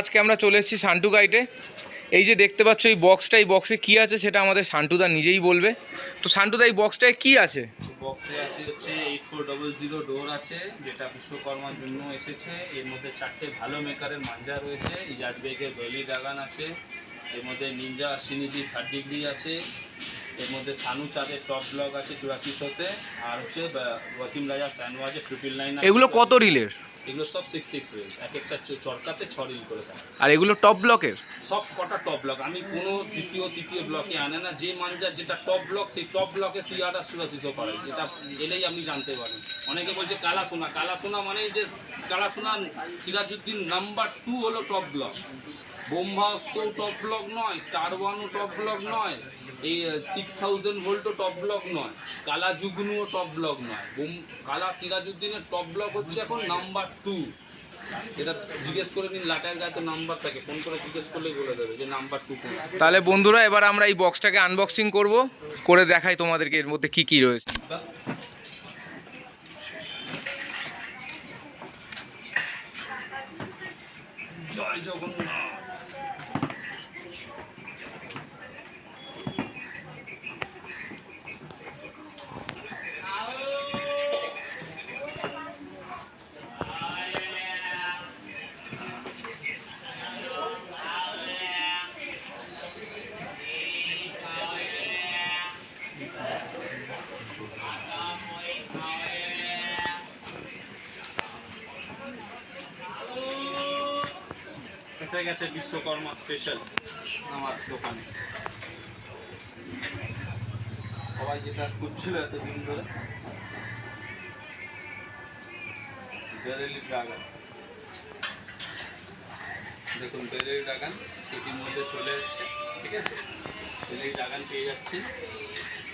আজকে আমরা চলে এসেছি শান্টু গাইটে এই যে দেখতে পাচ্ছ, এই বক্সটা এই বক্সে কী আছে সেটা আমাদের শান্টুদা নিজেই বলবে। তো শান্টুদা এই বক্সটায় কী আছে? বক্সে আছে হচ্ছে eight four double zero door আছে, যেটা বিশ্বকর্মার জন্য এসেছে। এর মধ্যে চারটে ভালো মেকারের মাঞ্জা রয়েছে। ইজাজ বেগের বেলি ড্রাগান আছে। এর মধ্যে নিনজা সিনিজি থার্ড ডিগ্রি আছে। এর মধ্যে সানু চাঁদের টপ ব্লক আছে চুরাশিশোতে আর হচ্ছে ওয়াসিম রাজা আছে ট্রিপল নাইন এগুলো কত রিলের? এগুলো সব সিক্স সিক্স রেল এক একটা চরকাতে ছ রিল করে থাকে। আর এগুলো টপ ব্লকের সব কটা টপ ব্লক আমি কোনো দ্বিতীয় তৃতীয় ব্লকে আনে না যে মানজার যেটা টপ ব্লক সেই টপ ব্লকে সিআরটা সুরাশিসও করে যেটা এলেই আপনি জানতে পারেন অনেকে বলছে কালা সোনা কালা সোনা মানেই যে কালা সোনা সিরাজউদ্দিন নাম্বার টু হলো টপ ব্লক বোম্বাস্ত টপ ব্লক নয় স্টার ওয়ানও টপ ব্লক নয় এই সিক্স থাউজেন্ড ভোল্টও টপ ব্লক নয় কালা জুগনুও টপ ব্লক নয়। বোম কালা সিরাজউদ্দিনের টপ ব্লক হচ্ছে এখন নাম্বার টু এটা জিজ্ঞেস করে নিন লাটার গায়ে তো নাম্বার থাকে ফোন করে জিজ্ঞেস করলেই বলে দেবে যে নাম্বার টু তাহলে বন্ধুরা এবার আমরা এই বক্সটাকে আনবক্সিং করব করে দেখাই তোমাদেরকে এর মধ্যে কী কী রয়েছে। জয় জগন্নাথ। এসে গেছে বিশ্বকর্মা স্পেশাল আমার দোকানে। সবাই যেটা খুঁজছিল এতদিন ধরে। ড্রাগন দেখুন, বেরেলি ড্রাগন এটির মধ্যে চলে এসছে, ঠিক আছে? বেরেলি ড্রাগন পেয়ে যাচ্ছে।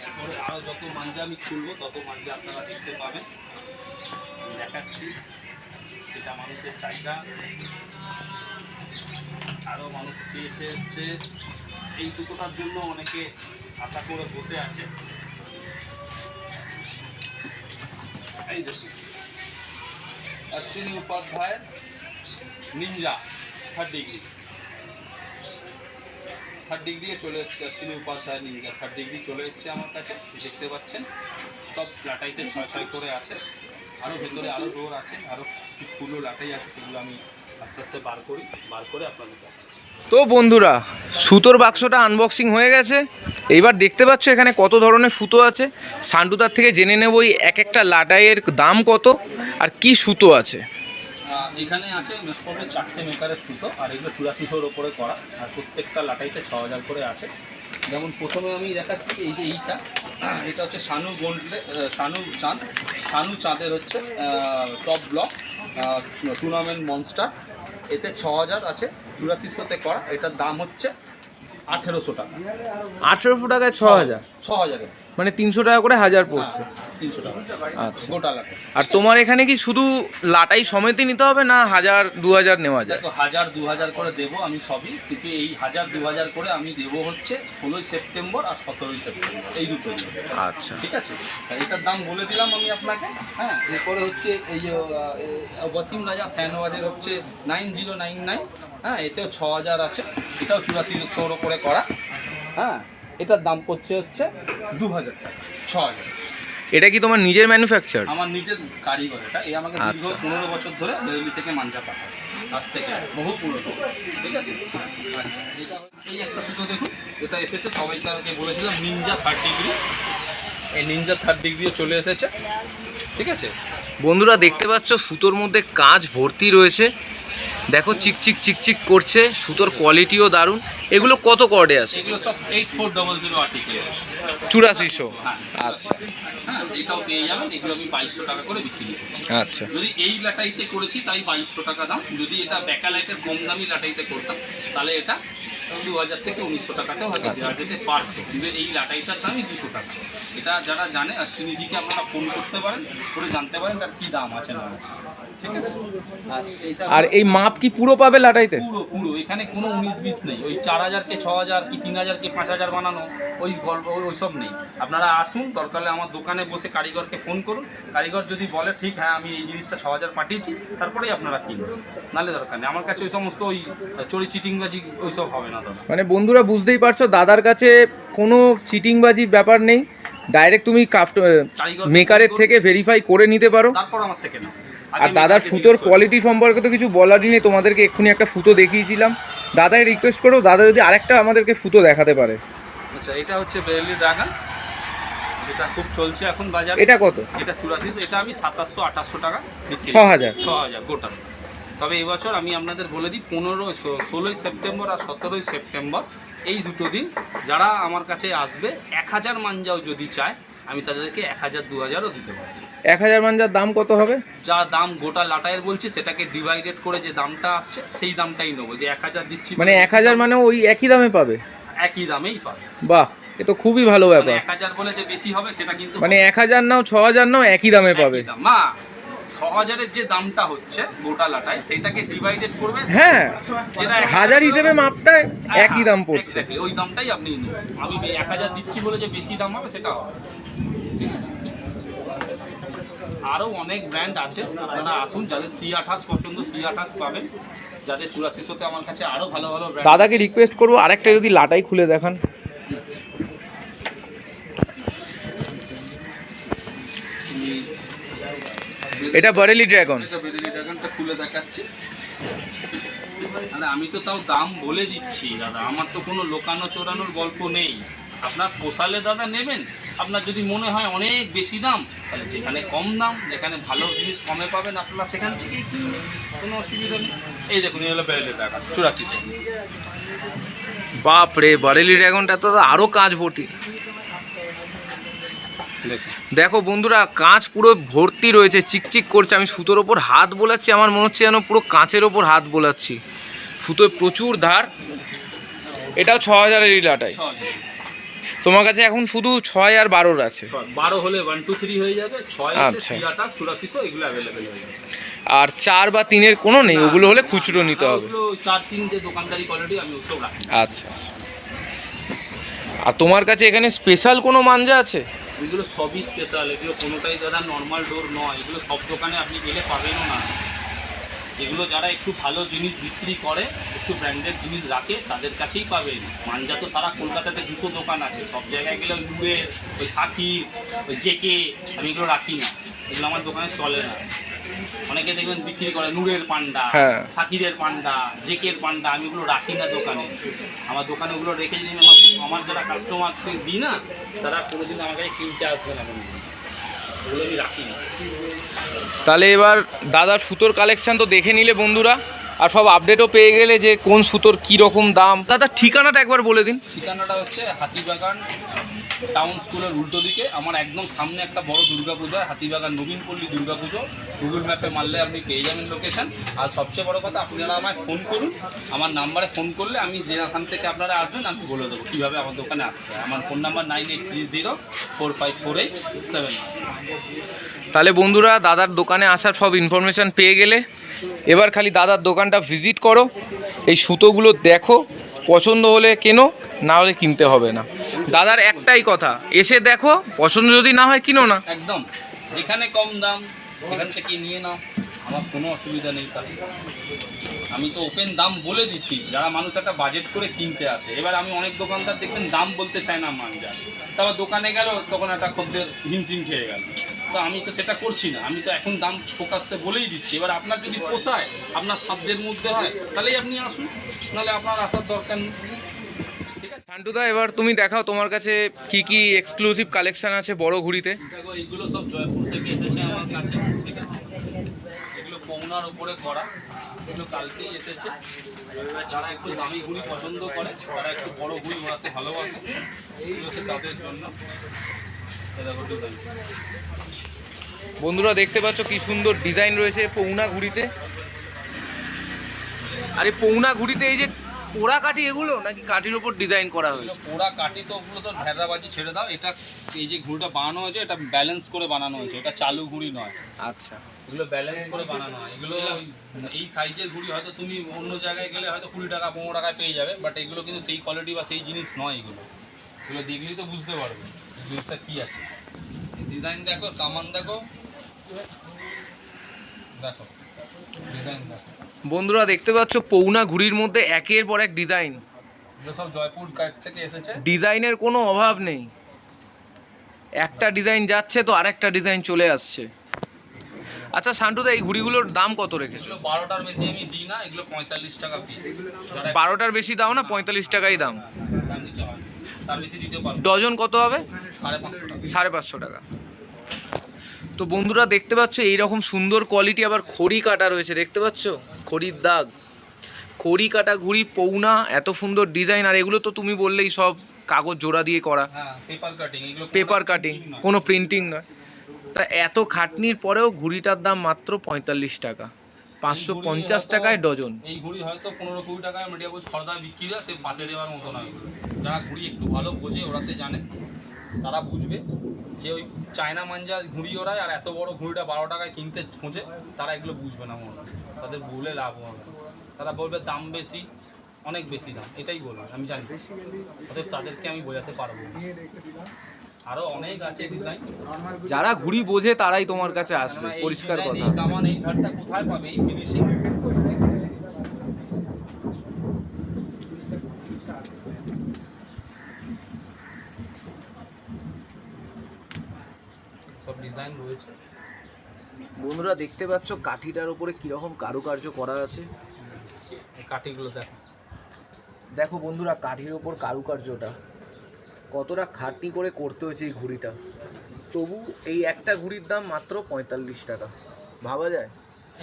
এরপরে আরও যত মাঞ্জা আমি খুলবো, তত মাঞ্জা আপনারা দেখতে পাবেন। দেখাচ্ছি। যেটা মানুষের চাহিদা। আরও মানুষ চেয়েছে হচ্ছে এই সুতোটার জন্য অনেকে আশা করে বসে আছে। এই দেখুন। Ashwini উপাধ্যায়ের ninja third degree third degree চলে এসছে Ashwini Upadhyay ninja. Third degree চলে এসছে আমার কাছে, দেখতে পাচ্ছেন। সব লাটাইতে ছয় ছয় করে আছে। আরও ভেতরে আরও ডোর আছে আরও কিছু ফুলো লাটাই আছে, সেগুলো আমি আস্তে আস্তে বার করি বার করে আপনাদের তো বন্ধুরা সুতোর বাক্সটা আনবক্সিং হয়ে গেছে। এইবার দেখতে পাচ্ছ এখানে কত ধরনের সুতো আছে। সান্টুদার থেকে জেনে নেব এই এক একটা লাটাইয়ের দাম কত আর কি সুতো আছে। এখানে আছে মেসফর্মের চারটে মেকারের সুতো আর এগুলো চুরাশিশোর ওপরে করা। আর প্রত্যেকটা লাটাইতে ছ হাজার করে আছে। যেমন প্রথমে আমি দেখাচ্ছি এই যে এইটা। এটা হচ্ছে সানু গোল্ড সানু চাঁদ। সানু চাঁদের হচ্ছে টপ ব্লক টুর্নামেন্ট মনস্টার এতে ছ হাজার আছে চুরাশিশোতে করা। এটার দাম হচ্ছে আঠেরোশো টাকা। আঠেরোশো টাকায় ছ হাজার? ছ হাজারে মানে তিনশো টাকা করে হাজার পড়ছে। তিনশো টাকা। আচ্ছা। গোটা লাটে। আর তোমার এখানে কি শুধু লাটাই সমেতই নিতে হবে না হাজার দু হাজার নেওয়া যায়? দেখো হাজার দু হাজার করে দেবো আমি সবই কিন্তু এই হাজার দু হাজার করে আমি দেবো হচ্ছে ষোলোই সেপ্টেম্বর আর সতেরোই সেপ্টেম্বর এই দুটো দিন আচ্ছা। ঠিক আছে? তা এটার দাম বলে দিলাম আমি আপনাকে হ্যাঁ? এরপরে হচ্ছে এই আহ, ওয়াসিম রাজা স্যানওয়াজের হচ্ছে নাইন জিরো নাইন নাইন হ্যাঁ? এতেও ছ হাজার আছে এটাও চুরাশি সৌর করে করা হ্যাঁ? এটার দাম পড়ছে হচ্ছে দু হাজার টাকা ছ হাজার এটা কি তোমার নিজের ম্যানুফ্যাকচার আমার নিজের কারিগর এটা। এই আমাকে দীর্ঘ আচ্ছা। পনেরো বছর ধরে দিল্লি থেকে মাঞ্জা পাঠায়। আজ থেকে বহু পুরনো। ঠিক আছে? আচ্ছা এটা এই একটা সুতো দেখুন এটা এসেছে সবাইকে বলেছিলাম নিনজা থার্ড ডিগ্রি এই নিনজা থার্ড ডিগ্রিও চলে এসেছে। ঠিক আছে? বন্ধুরা দেখতে পাচ্ছ সুতোর মধ্যে কাজ ভর্তি রয়েছে। দেখো চিকচিক চিকচিক করছে সুতোর কোয়ালিটিও দারুণ। এগুলো কত কর্ডে আছে? এগুলো সব আর্টিকেল হ্যাঁ আচ্ছা। হ্যাঁ এটাও পেয়ে যাবেন এগুলো আমি টাকা করে বিক্রি করছি। আচ্ছা। যদি এই লাটাইতে করেছি তাই বাইশশো টাকা দাম। যদি এটা ব্যাকা লাইটের কম দামি লাটাইতে করতাম তাহলে এটা দু হাজার থেকে উনিশশো টাকাতেও হয়তো দেওয়া যেতে পারতো। কিন্তু এই লাটাইটার দামই দুশো টাকা। এটা যারা জানে আর শ্রীনিজিকে আপনারা ফোন করতে পারেন করে জানতে পারেন তার কী দাম আছে না ঠিক আছে? আর এই মাপ কি পুরো পাবে লাটাইতে? পুরো পুরো। এখানে কোনো উনিশ বিশ নেই। ওই চার হাজার কে ছ হাজার কি তিন হাজার কে পাঁচ হাজার বানানো ওই গল্প ওই সব নেই। আপনারা আসুন দরকার হলে আমার দোকানে বসে কারিগরকে ফোন করুন। কারিগর যদি বলে ঠিক হ্যাঁ আমি এই জিনিসটা ছ হাজার পাঠিয়েছি তারপরেই আপনারা কিনবেন। নাহলে দরকার নেই। আমার কাছে ওই সমস্ত ওই চড়ি চিটিংবাজি ওই সব হবে না। মানে বন্ধুরা বুঝতেই পারছ দাদার কাছে কোনো চিটিংবাজি ব্যাপার নেই। ডাইরেক্ট তুমি মেকারের থেকে ভেরিফাই করে নিতে পারো। তারপর আমার থেকে না আর দাদার সুতোর কোয়ালিটি সম্পর্কে তো কিছু বলারই নেই তোমাদেরকে এক্ষুনি একটা সুতো দেখিয়েছিলাম। দাদাকে রিকোয়েস্ট করো দাদা যদি আরেকটা আমাদেরকে সুতো দেখাতে পারে। আচ্ছা এটা হচ্ছে বেরেলি যেটা খুব চলছে এখন বাজারে। এটা কত? এটা চুরাশি এটা আমি সাতাশশো আঠাশশো টাকা ছ হাজার। ছ হাজার গোটা। তবে এবছর আমি আপনাদের বলে দিই পনেরো ষোলোই সেপ্টেম্বর আর সতেরোই সেপ্টেম্বর এই দুটো দিন যারা আমার কাছে আসবে এক হাজার মাঞ্জাও যদি চায় আমি তাদেরকে এক হাজার দু হাজারও দিতে পারি। এক হাজার মাঞ্জার দাম কত হবে? যা দাম গোটা লাটায়ের বলছি সেটাকে ডিভাইডেড করে যে দামটা আসছে সেই দামটাই নেব যে এক হাজার দিচ্ছি মানে এক হাজার মানে ওই একই দামে পাবে? একই দামেই পাবে। বাহ এ তো খুবই ভালো মানে ব্যাপার এক হাজার বলে যে বেশি হবে সেটা কিন্তু মানে এক হাজার নাও ছ হাজার নাও একই দামে পাবে। দাম। মা ছ হাজারের যে দামটা হচ্ছে গোটা লাটায় সেটাকে ডিভাইডেড করবে হ্যাঁ হাজার হিসেবে মাপটা একই দাম পড়ছে। ওই দামটাই আপনি নিন। আমি এক হাজার দিচ্ছি বলে যে বেশি দাম হবে সেটা হবে। ঠিক আছে? আরও অনেক ব্র্যান্ড আছে। আপনারা আসুন যাদের সি আঠাশ পছন্দ সি আঠাশ পাবেন। যাদের চুরাশিশোতে আমার কাছে আরও ভালো ভালো দাদাকে রিকোয়েস্ট করব আরেকটা যদি লাটাই খুলে দেখান। এটা বারেলি ড্রাগন। এটা বেরেলি ড্রাগনটা খুলে দেখাচ্ছি। আরে আমি তো তাও দাম বলে দিচ্ছি দাদা। আমার তো কোনো লোকানো চোরানোর গল্প নেই। আপনার পোষালে দাদা নেবেন? আপনার যদি মনে হয় অনেক বেশি দাম তাহলে যেখানে কম দাম যেখানে ভালো জিনিস কমে পাবেন আপনারা সেখান থেকেই কিনবেন কোনো অসুবিধা নেই। এই দেখুন এই হলো বেরেলি ড্রাগন। চুরাশি বাপ রে বারেলি ড্রাগনটা তো আরও কাঁচ ভর্তি। দেখো বন্ধুরা কাঁচ পুরো ভর্তি রয়েছে চিকচিক করছে। আমি সুতোর ওপর হাত বোলাচ্ছি আমার মনে হচ্ছে যেন পুরো কাঁচের ওপর হাত বোলাচ্ছি। সুতোয় প্রচুর ধার। এটাও ছ হাজারের ইলাটাই তোমার কাছে এখন শুধু ছয় আর বারোর আছে। বারো হলে ওয়ান টু থ্রি হয়ে যাবে। ছয় আচ্ছা। এগুলো অ্যাভেলেবেল হয়ে যাবে। আর চার বা তিনের কোনো নেই ওগুলো হলে খুচরো নিতে হবে। চার তিন যে দোকানদারি কোয়ালিটি আমি ওসব রাখি আচ্ছা আচ্ছা। আর তোমার কাছে এখানে স্পেশাল কোনো মাঞ্জা আছে? এগুলো সবই স্পেশাল এগুলো কোনোটাই দাদা নর্মাল ডোর নয়, এগুলো সব দোকানে আপনি গেলে পাবেনও না। এগুলো যারা একটু ভালো জিনিস বিক্রি করে, একটু ব্র্যান্ডেড জিনিস রাখে, তাদের কাছেই পাবেন। মাঞ্জা তো সারা কলকাতাতে দুশো দোকান আছে, সব জায়গায় গেলে ওই ওই সাথী ওই জেকে আমি এগুলো রাখি না। এগুলো আমার দোকানে চলে না। অনেকে দেখবেন বিক্রি করে নূরের পান্ডা হ্যাঁ। সাকিরের পান্ডা জেকের পান্ডা আমি ওগুলো রাখি না দোকানে। আমার দোকানে ওগুলো রেখে যদি আমার আমার যারা কাস্টমারকে দিই না তারা কোনোদিন আমার কাছে কিনতে আসবে না ওগুলো আমি রাখি না। তাহলে এবার দাদার সুতোর কালেকশন তো দেখে নিলে বন্ধুরা আর সব আপডেটও পেয়ে গেলে যে কোন সুতোর কী রকম দাম। দাদার ঠিকানাটা একবার বলে দিন। ঠিকানাটা হচ্ছে হাতিবাগান টাউন স্কুলের উল্টো দিকে, আমার একদম সামনে একটা বড় দুর্গাপুজো, হাতিবাগান নবীনপল্লী দুর্গাপুজো। গুগল ম্যাপে মারলে আপনি পেয়ে যাবেন লোকেশান আর সবচেয়ে বড় কথা, আপনারা আমায় ফোন করুন। আমার নাম্বারে ফোন করলে আমি যেখান থেকে আপনারা আসবেন, আমি বলে দেবো কীভাবে আমার দোকানে আসতে হয়। আমার phone number nine eight three zero four five four eight seven তাহলে বন্ধুরা, দাদার দোকানে আসার সব ইনফরমেশান পেয়ে গেলে, এবার খালি দাদার দোকানটা ভিজিট করো। এই সুতোগুলো দেখো, পছন্দ হলে কেনো, না হলে কিনতে হবে না। দাদার একটাই কথা, এসে দেখো, পছন্দ যদি না হয় কিনো না। একদম। যেখানে কম দাম, সেখান থেকে নিয়ে নাও। আমার কোনো অসুবিধা নেই তাতে আমি তো ওপেন দাম বলে দিচ্ছি। যারা মানুষ একটা বাজেট করে কিনতে আসে, এবার আমি অনেক দোকানদার দেখবেন দাম বলতে চায় না মানজা তারপর দোকানে গেল, তখন একটা খদ্দের হিমসিম খেয়ে গেল। তো আমি তো সেটা করছি না। আমি তো এখন দাম ফোকাসে বলেই দিচ্ছি। এবার আপনার যদি পোষায়, আপনার সাধ্যের মধ্যে হয়, তাহলেই আপনি আসুন। নাহলে আপনার আসার দরকার নেই। ঠিক এবার তুমি দেখাও তোমার কাছে কি কি এক্সক্লুসিভ কালেকশন আছে বড় ঘুড়িতে। দেখো এগুলো সব জয়পুর থেকে এসেছে আমার কাছে ঠিক আছে? এগুলো পৌনার উপরে করা এগুলো কালকেই এসেছে। এবার যারা একটু দামি ঘুড়ি পছন্দ করে তারা একটু বড় ঘুড়ি ওড়াতে ভালোবাসে এগুলো তাদের জন্য। বন্ধুরা দেখতে পাচ্ছ কি সুন্দর ডিজাইন রয়েছে পৌনা ঘুড়িতে। আর এই পৌনা ঘুড়িতে এই যে পোড়া কাঠি এগুলো নাকি কাঠির উপর ডিজাইন করা হয়েছে? পোড়া কাঠি তো ওগুলো তো ভেড়াবাজি ছেড়ে দাও। এটা এই যে ঘুড়িটা বানানো হয়েছে এটা ব্যালেন্স করে বানানো হয়েছে। এটা চালু ঘুড়ি নয়। আচ্ছা। এগুলো ব্যালেন্স করে বানানো হয়। এগুলো এই সাইজের ঘুড়ি হয়তো তুমি অন্য জায়গায় গেলে হয়তো কুড়ি টাকা পনেরো টাকায় পেয়ে যাবে বাট এগুলো কিন্তু সেই কোয়ালিটি বা সেই জিনিস নয় এগুলো। এগুলো দেখলেই তো বুঝতে পারবে জিনিসটা কী আছে। ডিজাইন দেখো কামান দেখো। দেখো ডিজাইন দেখো। বন্ধুরা দেখতে পাচ্ছ পৌনা ঘুড়ির মধ্যে একের পর এক ডিজাইন। সব জয়পুর কাইট থেকে এসেছে। ডিজাইনের কোনো অভাব নেই। একটা ডিজাইন যাচ্ছে তো আরেকটা ডিজাইন চলে আসছে। আচ্ছা সান্টুদা এই ঘুড়িগুলোর দাম কত রেখেছো? বারোটার বেশি আমি দিই না এগুলো পঁয়তাল্লিশ টাকা পিস বারোটার বেশি দাও না পঁয়তাল্লিশ টাকাই দাম। ডজন কত হবে? সাড়ে পাঁচশো টাকা। সাড়ে পাঁচশো টাকা। তো বন্ধুরা দেখতে পাচ্ছ এইরকম সুন্দর কোয়ালিটি আবার খড়ি কাটা রয়েছে দেখতে পাচ্ছ? খড়ির দাগ। খড়ি কাটা ঘুড়ি পৌনা এত সুন্দর ডিজাইন আর এগুলো তো তুমি বললেই সব কাগজ জোড়া দিয়ে করা। হ্যাঁ পেপার কাটিং পেপার কাটিং। কোনো প্রিন্টিং নয়। তা এত খাটনির পরেও ঘুড়িটার দাম মাত্র পঁয়তাল্লিশ টাকা। পাঁচশো পঞ্চাশ টাকায় ডজন। এই ঘুড়ি হয়তো পনেরো কুড়ি টাকায় মেডিয়াবুল খরদায় বিক্রি হয় সে পাতে দেওয়ার মতো নয়। যারা ঘুড়ি একটু ভালো বোঝে ওরাতে জানে। তারা বুঝবে। যে ওই চায়না মাঞ্জা ঘুড়ি ওরায় আর এত বড় ঘুড়িটা বারো টাকায় কিনতে খোঁজে তারা এগুলো বুঝবে না মনে হয়। তাদের ভুলে লাভ হবে। তারা বলবে দাম বেশি অনেক বেশি দাম এটাই বলবে আমি জানি অতএব তাদেরকে আমি বোঝাতে পারব। আরও অনেক আছে ডিজাইন যারা ঘুড়ি বোঝে তারাই তোমার কাছে আসবে পরিষ্কার কথা কামান এই ধারটা কোথায় পাবে এই ফিনিশিং সব ডিজাইন রয়েছে বন্ধুরা দেখতে পাচ্ছ কাঠিটার উপরে কীরকম কারুকার্য করা আছে? কাঠিগুলো দেখো। দেখো বন্ধুরা কাঠির ওপর কারুকার্যটা। কতটা খাটনি করে করতে হয়েছে এই ঘুড়িটা। তবু এই একটা ঘুড়ির দাম মাত্র পঁয়তাল্লিশ টাকা। ভাবা যায়?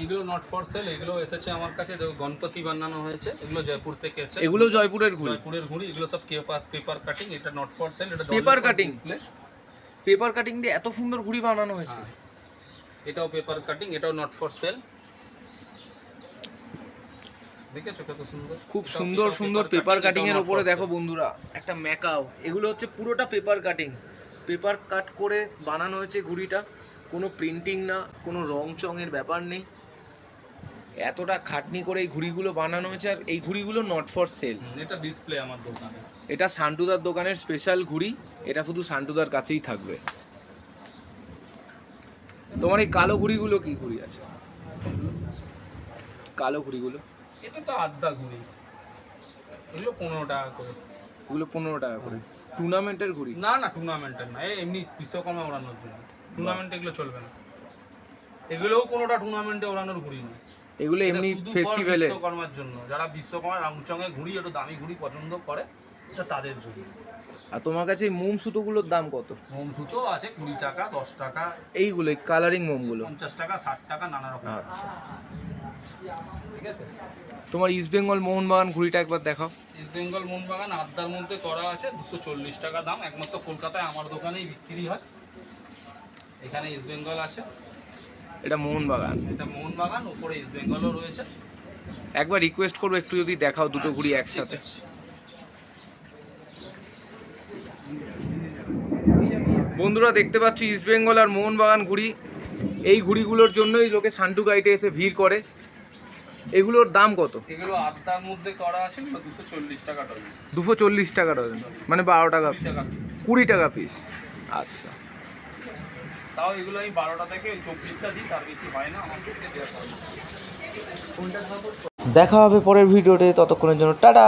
এগুলো নট ফর সেল এগুলো এসেছে আমার কাছে। দেখো গণপতি বানানো হয়েছে। এগুলো জয়পুর থেকে এসেছে। এগুলো জয়পুরের ঘুড়ি। জয়পুরের ঘুড়ি এগুলো সব পেপার পেপার কাটিং এটা নট ফর সেল এটা Paper cutting? পেপার কাটিং দিয়ে এত সুন্দর ঘুড়ি বানানো হয়েছে। হ্যাঁ। এটাও পেপার কাটিং এটাও নট ফর সেল দেখেছ কত সুন্দর? খুব সুন্দর সুন্দর পেপার কাটিং এর উপরে দেখো বন্ধুরা একটা ম্যাকাও। এগুলো হচ্ছে পুরোটা পেপার কাটিং। পেপার কাট করে বানানো হয়েছে ঘুড়িটা। কোনো প্রিন্টিং না কোনো রং চঙের ব্যাপার নেই। এতটা খাটনি করে এই ঘুড়িগুলো বানানো হয়েছে আর এই ঘুড়িগুলো নট ফর সেল এটা ডিসপ্লে আমার দোকানে। এটা সান্টুদার দোকানের স্পেশাল ঘুড়ি এটা শুধু সান্টুদার কাছেই থাকবে। তোমার এই কালো ঘুড়িগুলো কি ঘুড়ি আছে? কালো ঘুড়িগুলো? এটা তো আদ্যা ঘুড়ি। এগুলো পনেরো টাকা করে। এগুলো পনেরো টাকা করে। টুর্নামেন্টের ঘুড়ি? না না টুর্নামেন্টের না। এমনি বিশ্বকর্মা ওড়ানোর জন্য। টুর্নামেন্ট এগুলো চলবে না। এগুলোও কোনোটা টুর্নামেন্টে ওড়ানোর ঘুড়ি না। এগুলো এমনি ফেস্টিভ্যালে বিশ্বকর্মার জন্য। যারা বিশ্বকর্মা রংচঙে ঘুড়ি একটু দামি ঘুড়ি পছন্দ করে এটা তাদের জন্য। আর তোমার কাছে মোম সুতোগুলোর দাম কত? মোম সুতো আছে কুড়ি টাকা দশ টাকা এইগুলো কালারিং মোমগুলো? পঞ্চাশ টাকা ষাট টাকা নানা রকম। আচ্ছা। ঠিক আছে? তোমার ইস্ট বেঙ্গল মোহনবাগান ঘুড়িটা একবার দেখাও। ইস্ট বেঙ্গল মোহনবাগান আদ্যার মধ্যে করা আছে দুশো চল্লিশ টাকা দাম। একমাত্র কলকাতায় আমার দোকানেই বিক্রি হয়। এখানে ইস্ট বেঙ্গল আছে। এটা মোহনবাগান। এটা মোহনবাগান উপরে ইস্ট বেঙ্গলও রয়েছে। একবার রিকোয়েস্ট করব একটু যদি দেখাও দুটো ঘুড়ি আচ্ছা, একসাথে ঠিক আছে। বন্ধুরা দেখতে পাচ্ছি ইস্ট বেঙ্গল আর মোহনবাগান ঘুড়ি। এই ঘুড়িগুলোর জন্যই লোকে সান্টু গাইটে এসে ভিড় করে। এগুলোর দাম কত? এগুলো আদ্যার মধ্যে করা আছে দুশো চল্লিশ টাকা ডজন। দুশো চল্লিশ টাকা ডজন মানে বারো টাকা কুড়ি টাকা পিস আচ্ছা। তাও এগুলো আমি বারোটা থেকে চব্বিশটা দিই তার বেশি হয় না। দেখা হবে পরের ভিডিওতে ততক্ষণের জন্য টাটা।